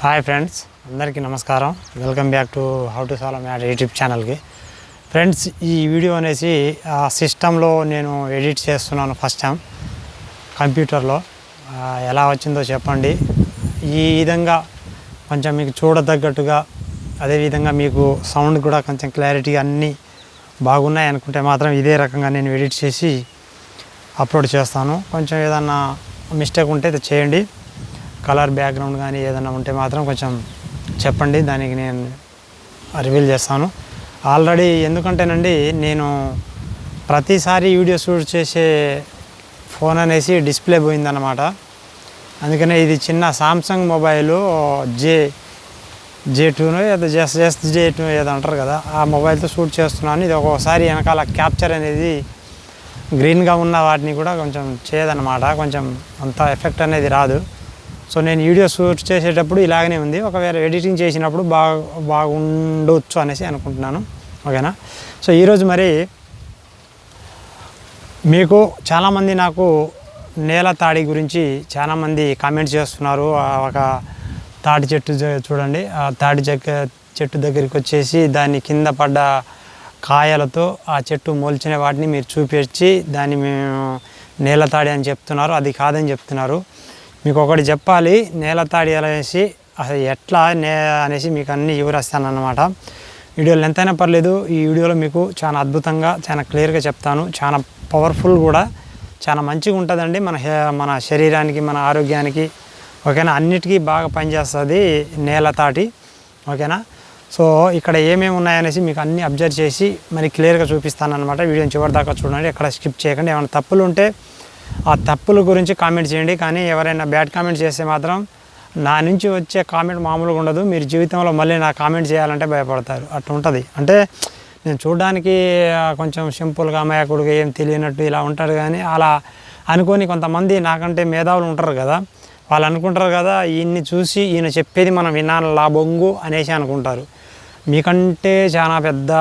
Hi friends అందరికీ నమస్కారం. Welcome back to how to solve math YouTube ఛానల్కి. Friends ఈ వీడియో అనేసి ఆ సిస్టంలో నేను ఎడిట్ చేస్తున్నాను ఫస్ట్ టైం కంప్యూటర్లో. ఎలా వచ్చిందో చెప్పండి. ఈ విధంగా కొంచెం మీకు చూడదగ్గట్టుగా అదేవిధంగా మీకు సౌండ్ కూడా కొంచెం క్లారిటీ అన్నీ బాగున్నాయి అనుకుంటే మాత్రం ఇదే రకంగా నేను ఎడిట్ చేసి అప్లోడ్ చేస్తాను. కొంచెం ఏదన్నా మిస్టేక్ ఉంటే అది చేయండి. కలర్ బ్యాక్గ్రౌండ్ కానీ ఏదైనా ఉంటే మాత్రం కొంచెం చెప్పండి. దానికి నేను రివీల్ చేస్తాను. ఆల్రెడీ ఎందుకంటేనండి నేను ప్రతిసారి వీడియో షూట్ చేసే ఫోన్ అనేసి డిస్ప్లే పోయిందన్నమాట. అందుకనే ఇది చిన్న సామ్సంగ్ మొబైల్ జే జే టూను ఏదో జస్ట్ జస్ట్ జే టూ ఏదో అంటారు కదా ఆ మొబైల్తో షూట్ చేస్తున్నాను. ఇది ఒక్కోసారి వెనకాల క్యాప్చర్ అనేది గ్రీన్గా ఉన్న వాటిని కూడా కొంచెం చేయదన్నమాట. కొంచెం అంత ఎఫెక్ట్ అనేది రాదు. సో నేను వీడియో షూట్ చేసేటప్పుడు ఇలాగనే ఉంది. ఒకవేళ ఎడిటింగ్ చేసినప్పుడు బాగా బాగుండొచ్చు అనేసి అనుకుంటున్నాను. ఓకేనా? సో ఈరోజు మరి మీకు చాలామంది నాకు నేల తాడి గురించి చాలామంది కామెంట్స్ చేస్తున్నారు. ఒక తాటి చెట్టు చూడండి. ఆ తాటి చెక్క చెట్టు దగ్గరికి వచ్చేసి దాని కింద పడ్డ కాయలతో ఆ చెట్టు మొలిచిన వాటిని మీరు చూపించి దాన్ని మేము నేల తాడి అని చెప్తున్నారు. అది కాదని చెప్తున్నారు. మీకు ఒకటి చెప్పాలి నేల తాడి అనేసి అసలు ఎట్లా నే అనేసి మీకు అన్ని వివరిస్తాను అన్నమాట వీడియోలు ఎంతైనా పర్లేదు ఈ వీడియోలో మీకు చాలా అద్భుతంగా చాలా క్లియర్గా చెప్తాను. చాలా పవర్ఫుల్ కూడా చాలా మంచిగా ఉంటుందండి మన హే- మన శరీరానికి మన ఆరోగ్యానికి. ఓకేనా? అన్నిటికీ బాగా పనిచేస్తుంది నేల తాటి. ఓకేనా? సో ఇక్కడ ఏమేమి ఉన్నాయనేసి మీకు అన్ని అబ్జర్వ్ చేసి మరి క్లియర్గా చూపిస్తాను అనమాట వీడియోని చివరి దాకా చూడండి ఎక్కడ స్కిప్ చేయకండి. ఏమైనా తప్పులు ఉంటే ఆ తప్పుల గురించి కామెంట్ చేయండి. కానీ ఎవరైనా బ్యాడ్ కామెంట్ చేస్తే మాత్రం నా నుంచి వచ్చే కామెంట్ మామూలుగా ఉండదు. మీరు జీవితంలో మళ్ళీ నా కామెంట్ చేయాలంటే భయపడతారు. అట్లా ఉంటుంది. అంటే నేను చూడడానికి కొంచెం సింపుల్గా అమాయకుడుగా ఏం తెలియనట్టు ఇలా ఉంటాడు కానీ అలా అనుకొని కొంతమంది నాకంటే మేధావులు ఉంటారు కదా. వాళ్ళు అనుకుంటారు కదా ఈయన్ని చూసి ఈయన చెప్పేది మనం వినాలి లా బొంగు అనేసి అనుకుంటారు. మీకంటే చాలా పెద్ద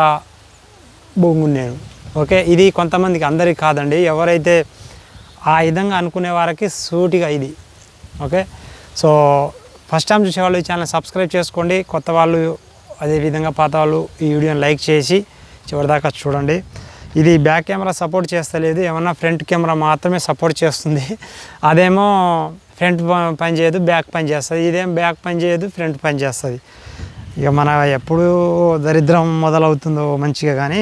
బొంగు నేను. ఓకే? ఇది కొంతమందికి అందరికి కాదండి. ఎవరైతే ఆ విధంగా అనుకునే వారికి సూటిగా ఇది. ఓకే? సో ఫస్ట్ టైం చూసేవాళ్ళు ఈ ఛానల్ సబ్స్క్రైబ్ చేసుకోండి. కొత్త వాళ్ళు అదేవిధంగా పాత వాళ్ళు ఈ వీడియోని లైక్ చేసి చివరిదాకా చూడండి. ఇది బ్యాక్ కెమెరా సపోర్ట్ చేస్తలేదు. ఏమన్నా ఫ్రంట్ కెమెరా మాత్రమే సపోర్ట్ చేస్తుంది. అదేమో ఫ్రంట్ పని చేయదు బ్యాక్ పని చేస్తుంది. ఇదేం బ్యాక్ పని చేయదు ఫ్రంట్ పని చేస్తుంది. ఇక మన ఎప్పుడు దరిద్రం మొదలవుతుందో మంచిగా కానీ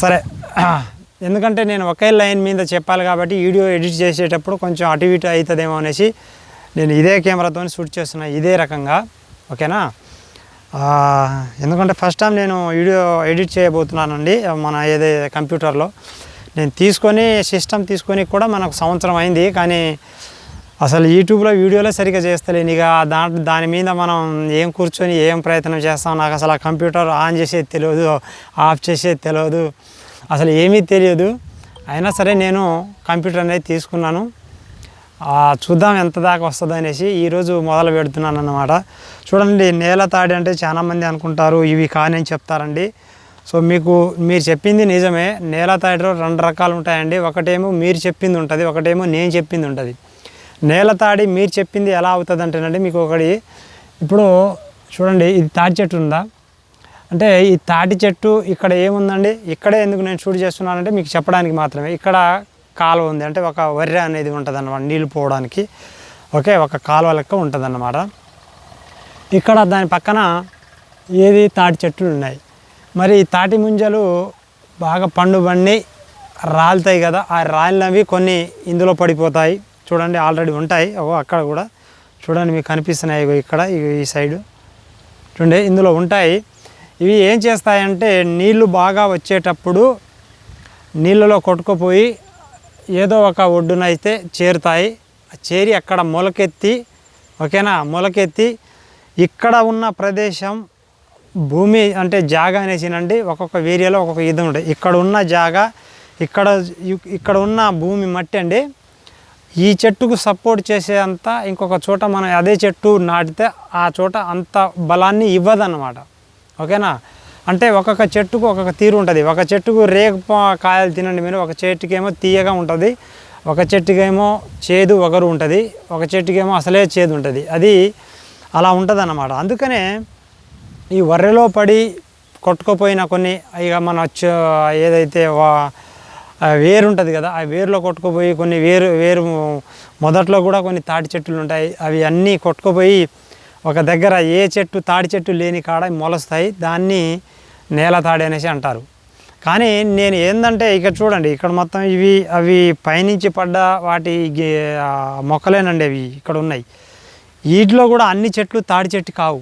సరే. ఎందుకంటే నేను ఒకే లైన్ మీద చెప్పాలి కాబట్టి వీడియో ఎడిట్ చేసేటప్పుడు కొంచెం అటు ఇటు అవుతుందేమో అనేసి నేను ఇదే కెమెరాతో షూట్ చేస్తున్నా ఇదే రకంగా. ఓకేనా? ఎందుకంటే ఫస్ట్ టైం నేను వీడియో ఎడిట్ చేయబోతున్నానండి మన ఏదే కంప్యూటర్లో. నేను తీసుకొని సిస్టమ్ తీసుకొని కూడా మనకు సంవత్సరం అయింది కానీ అసలు యూట్యూబ్లో వీడియోలే సరిగ్గా చేస్తలేను. ఇక దాంట్లో దాని మీద మనం ఏం కూర్చొని ఏం ప్రయత్నం చేస్తాం నాకు అసలు ఆ కంప్యూటర్ ఆన్ చేసేది తెలియదు ఆఫ్ చేసేది తెలియదు అసలు ఏమీ తెలియదు. అయినా సరే నేను కంప్యూటర్ అనేది తీసుకున్నాను. చూద్దాం ఎంత దాకా వస్తుంది అనేసి ఈరోజు మొదలు పెడుతున్నాను అన్నమాట. చూడండి నేల తాడి అంటే చాలామంది అనుకుంటారు ఇవి కాని చెప్తారండి. సో మీకు మీరు చెప్పింది నిజమే. నేల తాడిలో రెండు రకాలు ఉంటాయండి. ఒకటేమో మీరు చెప్పింది ఉంటుంది ఒకటేమో నేను చెప్పింది ఉంటుంది. నేల తాడి మీరు చెప్పింది ఎలా అవుతుంది అంటేనండి మీకు ఒకటి ఇప్పుడు చూడండి ఇది తాడి చెట్టు ఉందా? అంటే ఈ తాటి చెట్టు ఇక్కడ ఏముందండి? ఇక్కడే ఎందుకు నేను షూట్ చేస్తున్నానంటే మీకు చెప్పడానికి మాత్రమే. ఇక్కడ కాలువ ఉంది. అంటే ఒక వర్రె అనేది ఉంటుంది అన్నమాట నీళ్ళు పోవడానికి. ఓకే ఒక కాలువ లెక్క ఉంటుంది అన్నమాట ఇక్కడ దాని పక్కన ఏది? తాటి చెట్లు ఉన్నాయి. మరి ఈ తాటి ముంజలు బాగా పండు బండి రాలుతాయి కదా ఆ రాలినవి కొన్ని ఇందులో పడిపోతాయి. చూడండి ఆల్రెడీ ఉంటాయి. ఓ అక్కడ కూడా చూడండి మీకు కనిపిస్తున్నాయి ఇక్కడ ఈ సైడు. చూడండి ఇందులో ఉంటాయి. ఇవి ఏం చేస్తాయంటే నీళ్ళు బాగా వచ్చేటప్పుడు నీళ్ళలో కొట్టుకుపోయి ఏదో ఒక ఒడ్డున అయితే చేరుతాయి చేరి అక్కడ మొలకెత్తి ఓకేనా? మొలకెత్తి ఇక్కడ ఉన్న ప్రదేశం భూమి అంటే జాగా అనేసినండి. ఒక్కొక్క ఏరియాలో ఒక్కొక్క విధం ఉంటుంది ఇక్కడ ఉన్న జాగా ఇక్కడ ఇక్కడ ఉన్న భూమి మట్టి అండి. ఈ చెట్టుకు సపోర్ట్ చేసే అంత ఇంకొక చోట మనం అదే చెట్టు నాటితే ఆ చోట అంత బలాన్ని ఇవ్వదన్నమాట. ఓకేనా? అంటే ఒక్కొక్క చెట్టుకు ఒక్కొక్క తీరు ఉంటుంది. ఒక చెట్టుకు రేగు కాయలు తినండి మీరు ఒక చెట్టుకేమో తీయగా ఉంటుంది ఒక చెట్టుకేమో చేదు ఒకరు ఉంటుంది ఒక చెట్టుకేమో అసలే చేదు ఉంటుంది. అది అలా ఉంటుంది అన్నమాట అందుకనే ఈ వర్రెలో పడి కొట్టుకుపోయిన కొన్ని ఇక మన ఏదైతే వేరు ఉంటుంది కదా ఆ వేరులో కొట్టుకుపోయి కొన్ని వేరు వేరు మొదట్లో కూడా కొన్ని తాటి చెట్లు ఉంటాయి. అవి అన్నీ కొట్టుకుపోయి ఒక దగ్గర ఏ చెట్టు తాటి చెట్టు లేని కాడ మొలస్తాయి దాన్ని నేల తాడి అనేసి అంటారు. కానీ నేను ఏంటంటే ఇక్కడ చూడండి ఇక్కడ మొత్తం ఇవి అవి పైనుంచి పడ్డ వాటి మొక్కలేనండి అవి ఇక్కడ ఉన్నాయి. వీటిలో కూడా అన్ని చెట్లు తాడి చెట్టు కావు.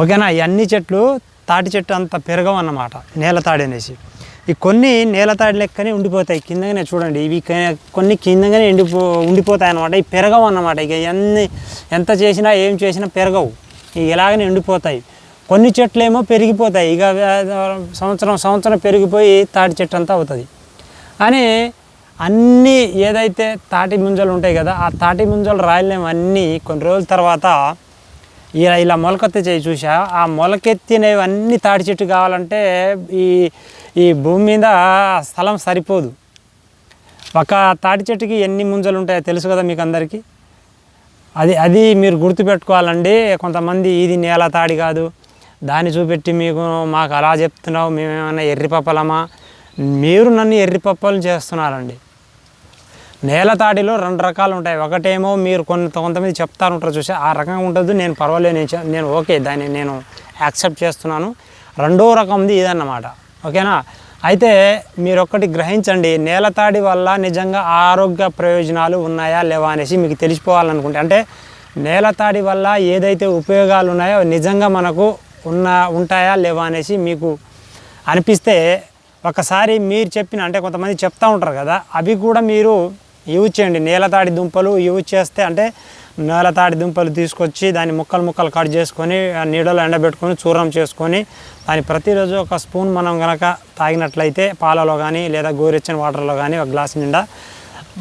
ఓకేనా? ఈ అన్ని చెట్లు తాటి చెట్టు అంత పెరగవు అన్నమాట నేలతాడి అనేసి. ఈ కొన్ని నేలతాడి లెక్కనే ఉండిపోతాయి కిందగానే చూడండి. ఇవి కొన్ని కిందగానే ఎండిపో ఉండిపోతాయి అన్నమాట ఇవి పెరగవు అన్నమాట. ఇక ఎన్ని ఎంత చేసినా ఏం చేసినా పెరగవు. ఇక ఎలాగనే ఎండిపోతాయి. కొన్ని చెట్లు ఏమో పెరిగిపోతాయి. ఇక సంవత్సరం సంవత్సరం పెరిగిపోయి తాటి చెట్టు అంతా అవుతుంది. అని అన్నీ ఏదైతే తాటి ముంజలు ఉంటాయి కదా ఆ తాటి ముంజలు రాయలేము అన్నీ కొన్ని రోజుల తర్వాత ఇలా ఇలా మొలకెత్తి చేయి చూసా ఆ మొలకెత్తినవన్నీ తాటి చెట్టు కావాలంటే ఈ ఈ భూమి మీద స్థలం సరిపోదు. ఒక తాటి చెట్టుకి ఎన్ని ముంజలు ఉంటాయో తెలుసు కదా మీకు అందరికీ? అది అది మీరు గుర్తుపెట్టుకోవాలండి. కొంతమంది ఇది నేల తాడి కాదు. దాన్ని చూపెట్టి మీకు మాకు అలా చెప్తున్నావు మేమేమైనా ఎర్రి పప్పలమా? మీరు నన్ను ఎర్రి పప్పలు చేస్తున్నారండి. నేలతాడిలో రెండు రకాలు ఉంటాయి. ఒకటేమో మీరు కొంత కొంతమంది చెప్తారు ఉంటారు చూసి ఆ రకంగా ఉంటుంది నేను పర్వాలేదు నేను నేను ఓకే దాన్ని నేను యాక్సెప్ట్ చేస్తున్నాను. రెండో రకంది ఇదన్నమాట. ఓకేనా? అయితే మీరు ఒక్కటి గ్రహించండి నేలతాడి వల్ల నిజంగా ఆరోగ్య ప్రయోజనాలు ఉన్నాయా లేవా అనేసి మీకు తెలిసిపోవాలనుకుంటే అంటే నేలతాడి వల్ల ఏదైతే ఉపయోగాలు ఉన్నాయో నిజంగా మనకు ఉన్న ఉంటాయా లేవా అనేసి మీకు అనిపిస్తే ఒకసారి మీరు చెప్పిన అంటే కొంతమంది చెప్తూ ఉంటారు కదా అవి కూడా మీరు యూజ్ చేయండి. నేలతాడి దుంపలు యూజ్ చేస్తే అంటే నేలతాడి దుంపలు తీసుకొచ్చి దాన్ని ముక్కలు ముక్కలు కట్ చేసుకొని నీడలో ఎండబెట్టుకొని చూర్ణం చేసుకొని దాన్ని ప్రతిరోజు ఒక స్పూన్ మనం కనుక తాగినట్లయితే పాలలో కానీ లేదా గోరెచ్చని వాటర్లో కానీ ఒక గ్లాస్ నిండా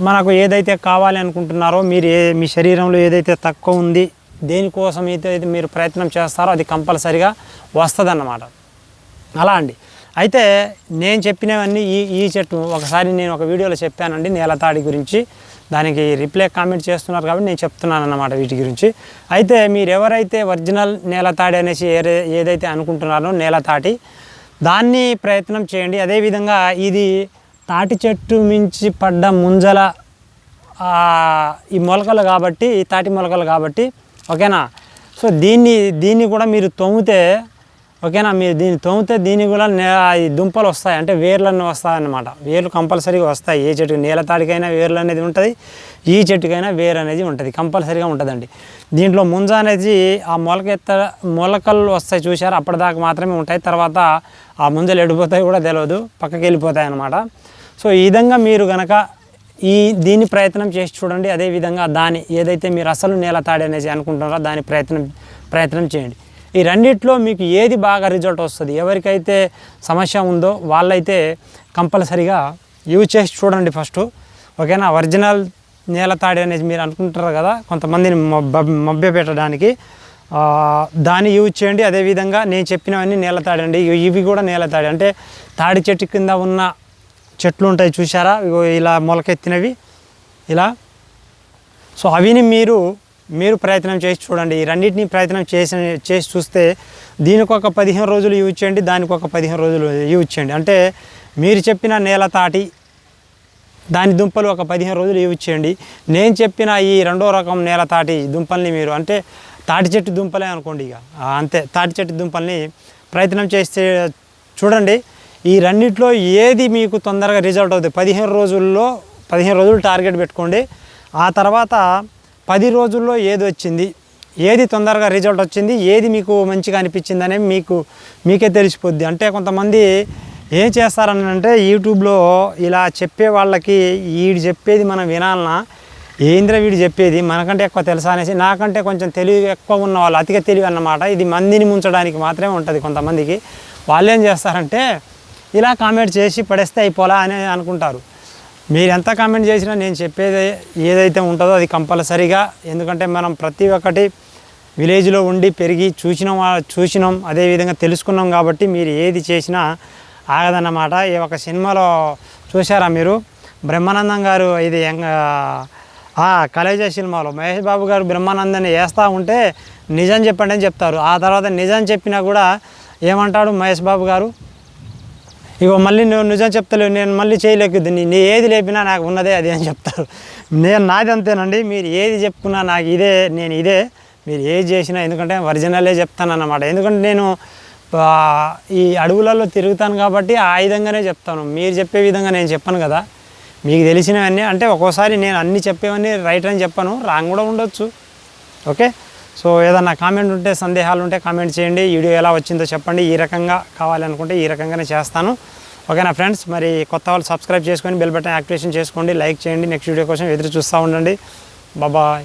మనకు ఏదైతే కావాలి అనుకుంటున్నారో మీరు ఏ మీ శరీరంలో ఏదైతే తక్కువ ఉంది దేనికోసం అయితే మీరు ప్రయత్నం చేస్తారో అది కంపల్సరిగా వస్తుంది అలా అండి. అయితే నేను చెప్పినవన్నీ ఈ ఈ చెట్టు ఒకసారి నేను ఒక వీడియోలో చెప్పానండి నేలతాడి గురించి. దానికి రిప్లై కామెంట్ చేస్తున్నారు కాబట్టి నేను చెప్తున్నాను అన్నమాట వీటి గురించి. అయితే మీరు ఎవరైతే ఒరిజినల్ నేలతాడి అనేసి ఏరే ఏదైతే అనుకుంటున్నారో నేలతాటి దాన్ని ప్రయత్నం చేయండి. అదేవిధంగా ఇది తాటి చెట్టు మించి పడ్డ ముంజల ఈ మొలకలు కాబట్టి ఈ తాటి మొలకలు కాబట్టి ఓకేనా? సో దీన్ని దీన్ని కూడా మీరు తోమితే ఓకేనా? మీరు దీన్ని తోమితే దీనికి కూడా ఈ దుంపలు వస్తాయి. అంటే వేర్లన్నీ వస్తాయన్నమాట. వేర్లు కంపల్సరీగా వస్తాయి. ఏ చెట్టు నేల తాడికైనా వేర్లు అనేది ఉంటుంది. ఈ చెట్టుకైనా వేరు అనేది ఉంటుంది. కంపల్సరీగా ఉంటుందండి. దీంట్లో ముంజ అనేది ఆ మొలకెత్త మొలకలు వస్తాయి చూసారు అప్పటిదాకా మాత్రమే ఉంటాయి. తర్వాత ఆ ముంజలు ఎడిపోతాయి కూడా తెలియదు పక్కకి వెళ్ళిపోతాయి అన్నమాట సో ఈ విధంగా మీరు కనుక ఈ దీన్ని ప్రయత్నం చేసి చూడండి. అదేవిధంగా దాని ఏదైతే మీరు అసలు నేల తాడి అనేసి అనుకుంటున్నారో దాని ప్రయత్నం ప్రయత్నం చేయండి. ఈ రెండిట్లో మీకు ఏది బాగా రిజల్ట్ వస్తుంది? ఎవరికైతే సమస్య ఉందో వాళ్ళైతే కంపల్సరిగా యూజ్ చేసి చూడండి ఫస్ట్ ఓకేనా? ఒరిజినల్ నేల తాడి అనేది మీరు అనుకుంటారు కదా కొంతమందిని మభ్య పెట్టడానికి దాన్ని యూజ్ చేయండి. అదేవిధంగా నేను చెప్పినవన్నీ నేల తాడి అండి. ఇవి- కూడా నేల తాడి. అంటే తాడి చెట్టు కింద ఉన్న చెట్లు ఉంటాయి చూసారా ఇలా మొలకెత్తినవి. ఇలా. సో అవిని మీరు మీరు ప్రయత్నం చేసి చూడండి. ఈ రెండింటిని ప్రయత్నం చేసి చేసి చూస్తే దీనికి ఒక పదిహేను రోజులు యూజ్ చేయండి దానికి ఒక పదిహేను రోజులు యూజ్ చేయండి. అంటే మీరు చెప్పిన నేల తాటి దాని దుంపలు ఒక పదిహేను రోజులు యూజ్ చేయండి. నేను చెప్పిన ఈ రెండో రకం నేల తాటి దుంపల్ని మీరు అంటే తాటి చెట్టు దుంపలే అనుకోండి ఇక. అంతే. తాటి చెట్టు దుంపల్ని ప్రయత్నం చేస్తే చూడండి. ఈ రెండిట్లో ఏది మీకు తొందరగా రిజల్ట్ అవుతుంది పదిహేను రోజుల్లో పదిహేను రోజులు టార్గెట్ పెట్టుకోండి. ఆ తర్వాత పది రోజుల్లో ఏది వచ్చింది? ఏది తొందరగా రిజల్ట్ వచ్చింది? ఏది మీకు మంచిగా అనిపించింది అనేది మీకు మీకే తెలిసిపోద్ది. అంటే కొంతమంది ఏం చేస్తారని అంటే యూట్యూబ్లో ఇలా చెప్పే వాళ్ళకి వీడు చెప్పేది మనం వినాలన్నా ఏంద్ర వీడు చెప్పేది? మనకంటే ఎక్కువ తెలుసా అనేసి నాకంటే కొంచెం తెలివి ఎక్కువ ఉన్న వాళ్ళు అతిగా తెలివి అన్నమాట. ఇది మందిని ముంచడానికి మాత్రమే ఉంటుంది కొంతమందికి. వాళ్ళు ఏం చేస్తారంటే ఇలా కామెంట్ చేసి పడేస్తే అయిపోలా అని అనుకుంటారు. మీరు ఎంత కామెంట్ చేసినా నేను చెప్పేది ఏదైతే ఉంటుందో అది కంపల్సరీగా. ఎందుకంటే మనం ప్రతి ఒక్కటి విలేజ్లో ఉండి పెరిగి చూసినాం చూసినాం అదేవిధంగా తెలుసుకున్నాం కాబట్టి మీరు ఏది చేసినా ఆగదన్నమాట. ఈ ఒక సినిమాలో చూసారా మీరు? బ్రహ్మానందం గారు ఇది యంగ్ కలేజా సినిమాలో మహేష్ బాబు గారు బ్రహ్మానందాన్ని వేస్తూ ఉంటే నిజం చెప్పండి అని చెప్తారు. ఆ తర్వాత నిజం చెప్పినా కూడా ఏమంటాడు మహేష్ బాబు గారు? ఇగో మళ్ళీ నువ్వు నిజం చెప్తలేవు నేను మళ్ళీ చేయలేకుద్ది నీ ఏది లేపినా నాకు ఉన్నదే అది అని చెప్తారు. నేను నాది అంతేనండి మీరు ఏది చెప్పుకున్నా నాకు ఇదే నేను ఇదే మీరు ఏది చేసినా ఎందుకంటే ఒరిజినలే చెప్తాను అన్నమాట ఎందుకంటే నేను ఈ అడవులలో తిరుగుతాను కాబట్టి ఆ విధంగానే చెప్తాను. మీరు చెప్పే విధంగా నేను చెప్పాను కదా. మీకు తెలిసినవన్నీ అంటే ఒక్కోసారి నేను అన్ని చెప్పేవన్నీ రైట్ అని చెప్పాను రాంగ్ కూడా ఉండొచ్చు. ఓకే? సో ఏదన్నా కామెంట్ ఉంటే సందేహాలు ఉంటే కామెంట్ చేయండి. వీడియో ఎలా వచ్చిందో చెప్పండి. ఈ రకంగా కావాలనుకుంటే ఈ రకంగానే చేస్తాను. ఓకేనా ఫ్రెండ్స్? మరి కొత్త వాళ్ళు సబ్స్క్రైబ్ చేసుకొని బెల్ బటన్ యాక్టివేషన్ చేసుకోండి. లైక్ చేయండి. నెక్స్ట్ వీడియో కోసం ఎదురు చూస్తూ ఉండండి. బాబాయ్